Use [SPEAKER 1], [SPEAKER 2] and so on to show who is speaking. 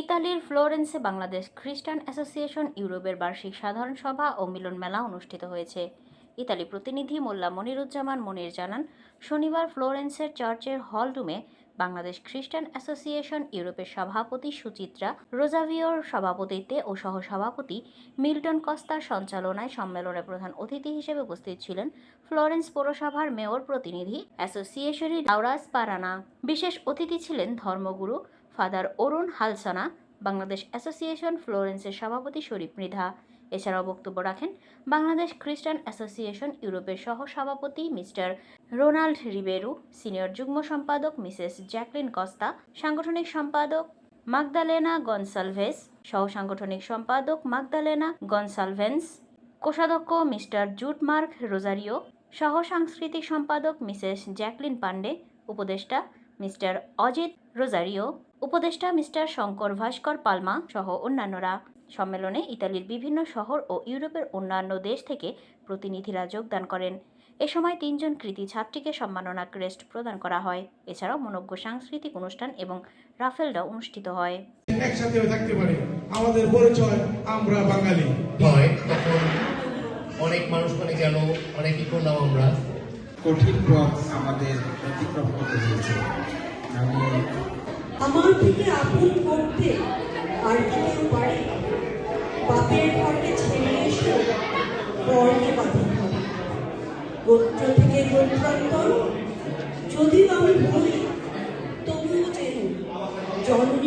[SPEAKER 1] ইতালির ফ্লোরেন্সে বাংলাদেশ খ্রিস্টান অ্যাসোসিয়েশন ইউরোপের বার্ষিক সাধারণ সভা ও মিলন মেলা অনুষ্ঠিত হয়েছে। ইতালি প্রতিনিধি মোল্লা মনিরুজ্জামান মনির জানান, শনিবার ফ্লোরেন্সের চার্চের হল রুমে বাংলাদেশ খ্রিস্টান অ্যাসোসিয়েশন ইউরোপের সভাপতি সুচিত্রা রোজাভিওর সভাপতিত্বে ও সহসভাপতি মিল্টন কস্তার সঞ্চালনায় সম্মেলনে প্রধান অতিথি হিসেবে উপস্থিত ছিলেন ফ্লোরেন্স পৌরসভার মেয়র প্রতিনিধি অ্যাসোসিয়েশনের লাউরাস পারানা। বিশেষ অতিথি ছিলেন ধর্মগুরু ফাদার অরুণ হালসানা, বাংলাদেশ অ্যাসোসিয়েশন ফ্লোরেন্সের সভাপতি শরীফ মৃধা। এছাড়াও বক্তব্য রাখেন বাংলাদেশ খ্রিস্টান অ্যাসোসিয়েশন ইউরোপের সহ সভাপতি মিস্টার রোনাল্ড রিবেরু, সিনিয়র যুগ্ম সম্পাদক মিসেস জ্যাকলিন কস্তা, সাংগঠনিক সম্পাদক মাগদালেনা গনসালভেস সহ সাংগঠনিক সম্পাদক মাগদালেনা গনসালভেন্স, কোষাধ্যক্ষ মিস্টার জুট মার্ক রোজারিও সহ সাংস্কৃতিক সম্পাদক মিসেস জ্যাকলিন পান্ডে উপদেষ্টা মিস্টার অজিত রোজারিও উপদেষ্টা মিস্টার শঙ্কর ভাস্কর পালমা সহ অন্যান্যরা। সম্মেলনে ইতালির বিভিন্ন শহর ও ইউরোপের অন্যান্য দেশ থেকে প্রতিনিধিরা যোগদান করেন। এ সময় তিনজন কৃতি ছাত্রীকে সম্মাননা ক্রেস্ট প্রদান করা হয়। এছাড়াও মনজ্ঞ সাংস্কৃতিক অনুষ্ঠান এবং রাফেলডা অনুষ্ঠিত হয়।
[SPEAKER 2] একসাথে থাকতে পারে। আমাদের পরিচয় আমরা বাঙালি।
[SPEAKER 3] হয় তখন অনেক মানুষ মানে গেল অনেকই করলাম আমরা।
[SPEAKER 4] কঠিন পথ আমাদের অতিক্রম করতে হয়েছে।
[SPEAKER 5] থেকে আপন করতে আর কি কেউ পারে বাপের ঘরকে ছেড়ে এসে পরকে বাপের ঘর গোত্র থেকে গোত্রান্তর যদিও আমি ভুলি তবুও যেন জননী